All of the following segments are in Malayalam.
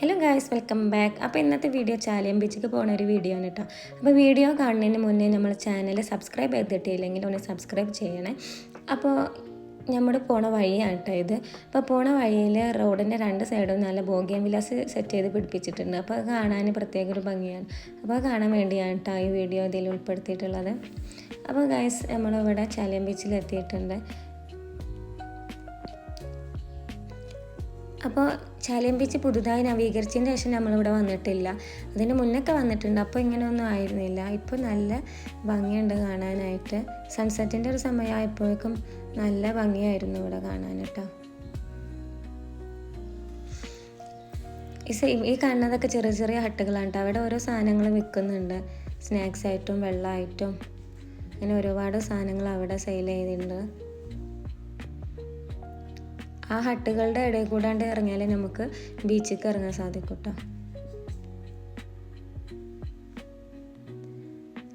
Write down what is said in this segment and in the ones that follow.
ഹലോ ഗായ്സ് വെൽക്കം ബാക്ക് അപ്പോൾ ഇന്നത്തെ വീഡിയോ ചാലിയം ബീച്ചിക്ക് പോകുന്ന ഒരു വീഡിയോ ആണ് കേട്ടോ അപ്പോൾ വീഡിയോ കാണുന്നതിന് മുന്നേ നമ്മൾ ചാനൽ സബ്സ്ക്രൈബ് ചെയ്തിട്ടില്ലെങ്കിൽ ഒന്ന് സബ്സ്ക്രൈബ് ചെയ്യണേ. അപ്പോൾ നമ്മൾ പോണ വഴിയാണ് കേട്ടോ ഇത്. അപ്പോൾ പോണ വഴിയിൽ റോഡിന്റെ രണ്ട് സൈഡും നല്ല ബോഗിയം വിലാസ് സെറ്റ് ചെയ്ത് പിടിപ്പിച്ചിട്ടുണ്ട്. അപ്പോൾ കാണാൻ പ്രത്യേക ഒരു ഭംഗിയാണ്. അപ്പോൾ കാണാൻ വേണ്ടിയാണ് കേട്ടോ ഈ വീഡിയോ ഇതിൽ ഉൾപ്പെടുത്തിയിട്ടുള്ളത്. അപ്പോൾ ഗായ്സ് നമ്മളിവിടെ ചാലിയം ബീച്ചിൽ എത്തിയിട്ടുണ്ട്. അപ്പോൾ ചാലിയം ബീച്ച് പുതുതായി നവീകരിച്ചതിന് ശേഷം നമ്മളിവിടെ വന്നിട്ടില്ല. അതിന് മുന്നൊക്കെ വന്നിട്ടുണ്ട്. അപ്പോൾ ഇങ്ങനെയൊന്നും ആയിരുന്നില്ല. ഇപ്പോൾ നല്ല ഭംഗിയുണ്ട് കാണാനായിട്ട്. സൺസെറ്റിന്റെ ഒരു സമയമായപ്പോഴേക്കും നല്ല ഭംഗിയായിരുന്നു ഇവിടെ കാണാൻ കേട്ടോ. ഈ ഈ കാണുന്നതൊക്കെ ചെറിയ ചെറിയ ഹട്ടുകളാണ് കേട്ടോ. അവിടെ ഓരോ സാധനങ്ങൾ വിൽക്കുന്നുണ്ട്. സ്നാക്സ് ആയിട്ടും വെള്ളമായിട്ടും അങ്ങനെ ഒരുപാട് സാധനങ്ങൾ അവിടെ സെയിൽ ചെയ്തിട്ടുണ്ട്. ആ ഹട്ടുകളുടെ ഇടയിൽ കൂടാണ്ട് ഇറങ്ങിയാലേ നമുക്ക് ബീച്ചിലേക്ക് ഇറങ്ങാൻ സാധിക്കും കേട്ടോ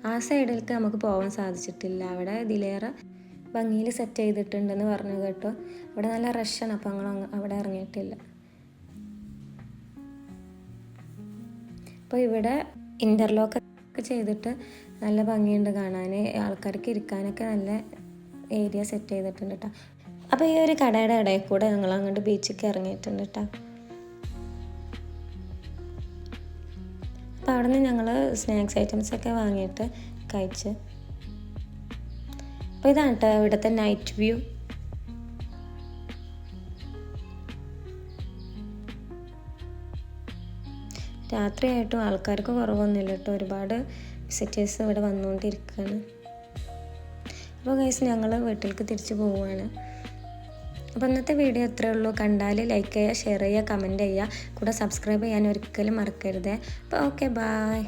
ആ സൈഡിലേക്ക് നമുക്ക് പോകാൻ സാധിച്ചിട്ടില്ല. അവിടെ ഇതിലേറെ ഭംഗിയിൽ സെറ്റ് ചെയ്തിട്ടുണ്ടെന്ന് പറഞ്ഞു കേട്ടോ. അവിടെ നല്ല റഷാണ് അപ്പം ഞങ്ങൾ അവിടെ ഇറങ്ങിയിട്ടില്ല. അപ്പോൾ ഇവിടെ ഇന്റർലോക്ക് ഒക്കെ ചെയ്തിട്ട് നല്ല ഭംഗിയുണ്ട് കാണാൻ ആൾക്കാർക്ക് ഇരിക്കാനൊക്കെ നല്ല ഏരിയ സെറ്റ് ചെയ്തിട്ടുണ്ട് കേട്ടോ അപ്പോൾ ഈ ഒരു കടയുടെ ഇടയിൽ കൂടെ ഞങ്ങൾ അങ്ങോട്ട് ബീച്ചിലേക്ക് ഇറങ്ങിയിട്ടുണ്ട് കേട്ടോ അപ്പോൾ അവിടെ നിന്ന് ഞങ്ങൾ സ്നാക്സ് ഐറ്റംസ് ഒക്കെ വാങ്ങിയിട്ട് കഴിച്ച്. അപ്പോൾ ഇതാണ് കേട്ടോ ഇവിടുത്തെ നൈറ്റ് വ്യൂ രാത്രിയായിട്ടും ആൾക്കാർക്ക് കുറവൊന്നുമില്ല കേട്ടോ ഒരുപാട് വിസിറ്റേഴ്സ് ഇവിടെ വന്നുകൊണ്ടിരിക്കുകയാണ്. അപ്പോൾ ഗൈസ് ഞങ്ങൾ വീട്ടിലേക്ക് തിരിച്ചു പോവുകയാണ്. അപ്പോൾ ഇന്നത്തെ വീഡിയോ ഇത്രയേ ഉള്ളൂ. കണ്ടാൽ ലൈക്ക് ചെയ്യുക ഷെയർ ചെയ്യുക കമന്റ് ചെയ്യുക. കൂടെ സബ്സ്ക്രൈബ് ചെയ്യാൻ ഒരിക്കലും മറക്കരുത്. അപ്പോൾ ഓക്കെ ബായ്